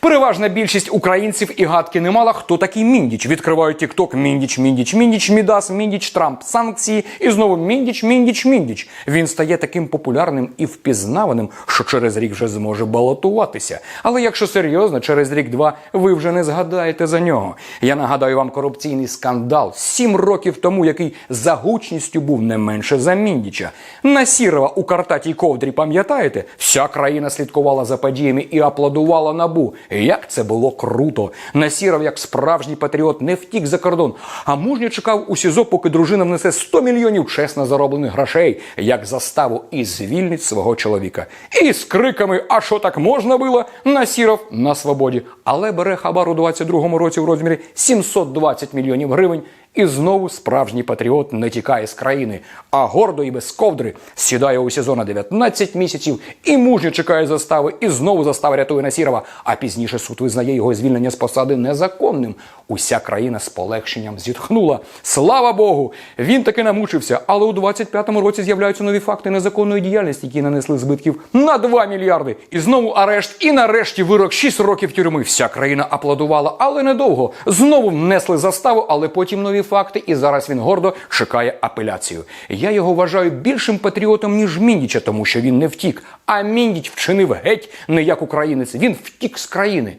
Переважна більшість українців і гадки не мала, хто такий Міндіч. Відкривають Тікток Міндіч, Міндіч, Міндіч, Мідас, Міндіч, Трамп, санкції і знову Міндіч, Міндіч, Міндіч. Він стає таким популярним і впізнаваним, що через рік вже зможе балотуватися. Але якщо серйозно, через рік-два ви вже не згадаєте за нього. Я нагадаю вам корупційний скандал сім років тому, який за гучністю був не менше за Міндіча. Насірова у картатій ковдрі, пам'ятаєте? Вся країна слідкувала за подіями і аплодувала набу. Як це було круто! Насіров, як справжній патріот, не втік за кордон, а мужньо чекав у СІЗО, поки дружина внесе 100 мільйонів чесно зароблених грошей, як заставу і звільнить свого чоловіка. І з криками А що так можна було? Насіров на свободі, але бере хабар у 22-му році в розмірі 720 мільйонів гривень. І знову справжній патріот не тікає з країни, а гордо і без ковдри сідає у СІЗО на 19 місяців і мужньо чекає застави, і знову застава рятує Насірова. А пізніше суд визнає його звільнення з посади незаконним. Уся країна з полегшенням зітхнула. Слава Богу! Він таки намучився, але у 25-му році з'являються нові факти незаконної діяльності, які нанесли збитків на 2 мільярди. І знову арешт, і нарешті вирок 6 років тюрми. Вся країна аплодувала, але недовго. Знову внесли заставу, але потім нові факти, і зараз він гордо чекає апеляцію. Я його вважаю більшим патріотом, ніж Міндіча, тому що він не втік. А Міндіч вчинив геть не як українець. Він втік з країни.